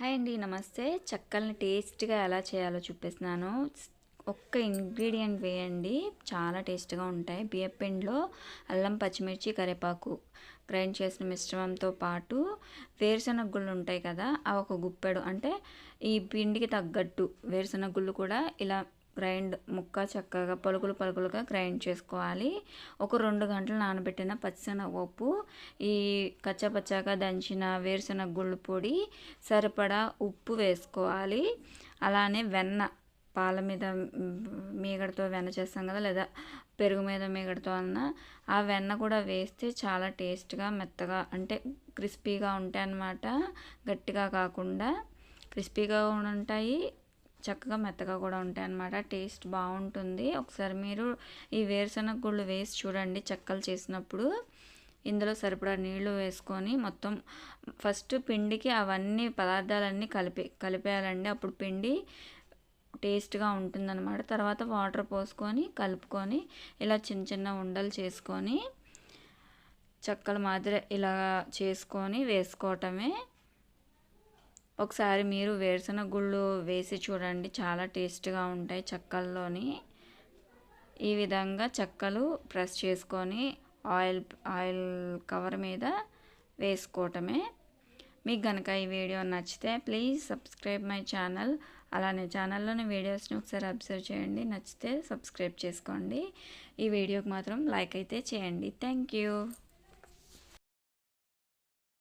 Hi అండి నమస్తే. చక్కల్ని టేస్ట్గా ఎలా చేయాలో చూపిస్తున్నాను. ఒక్క ఇంగ్రీడియంట్ వేయండి. చాలా టేస్ట్గా ఉంటాయి. బియ్యపిండిలో అల్లం పచ్చిమిర్చి కరివేపాకు గ్రైండ్ చేసిన మిశ్రమంతో పాటు వేరుశనగ గుళ్ళు ఉంటాయి కదా అవి ఒక గుప్పెడు. అంటే ఈ పిండికి తగ్గట్టు వేరుశనగ గుళ్ళు కూడా ఇలా గ్రైండ్ ముక్క చక్కగా పలుకులు పలుకులుగా గ్రైండ్ చేసుకోవాలి. ఒక రెండు గంటలు నానబెట్టిన పచ్చిశనగపప్పు ఈ కచ్చపచ్చాగా దంచిన వేరుశనగ గుళ్ళు పొడి సరిపడా ఉప్పు వేసుకోవాలి. అలానే వెన్న పాల మీద మీగడతో వెన్న చేస్తాం కదా లేదా పెరుగు మీద మీగడతో అన్న ఆ వెన్న కూడా వేస్తే చాలా టేస్ట్గా మెత్తగా అంటే క్రిస్పీగా ఉంటాయి అన్నమాట గట్టిగా కాకుండా క్రిస్పీగా ఉంటాయి. చక్కగా మెత్తగా కూడా ఉంటాయి అన్నమాట టేస్ట్ బాగుంటుంది. ఒకసారి మీరు ఈ వేరుశనగ గుళ్ళు వేసి చూడండి చెక్కలు చేసినప్పుడు. ఇందులో సరిపడా నీళ్ళు వేసుకొని మొత్తం ఫస్ట్ పిండికి అవన్నీ పదార్థాలన్నీ కలిపి కలిపేయాలండి. అప్పుడు పిండి టేస్ట్గా ఉంటుందన్నమాట. తర్వాత వాటర్ పోసుకొని కలుపుకొని ఇలా చిన్న చిన్న ఉండలు చేసుకొని చెక్కల మాదిరి ఇలా చేసుకొని వేసుకోవటమే. ఒకసారి మీరు వేరుశనగ గుళ్ళు వేసి చూడండి. చాలా టేస్ట్గా ఉంటాయి చెక్కల్లోని. ఈ విధంగా చెక్కలు ప్రెస్ చేసుకొని ఆయిల్ ఆయిల్ కవర్ మీద వేసుకోవటమే. మీకు కనుక ఈ వీడియో నచ్చితే ప్లీజ్ సబ్స్క్రైబ్ మై ఛానల్. అలానే ఛానల్లోని వీడియోస్ని ఒకసారి అబ్జర్వ్ చేయండి. నచ్చితే సబ్స్క్రైబ్ చేసుకోండి. ఈ వీడియోకి మాత్రం లైక్ అయితే చేయండి. Thank you.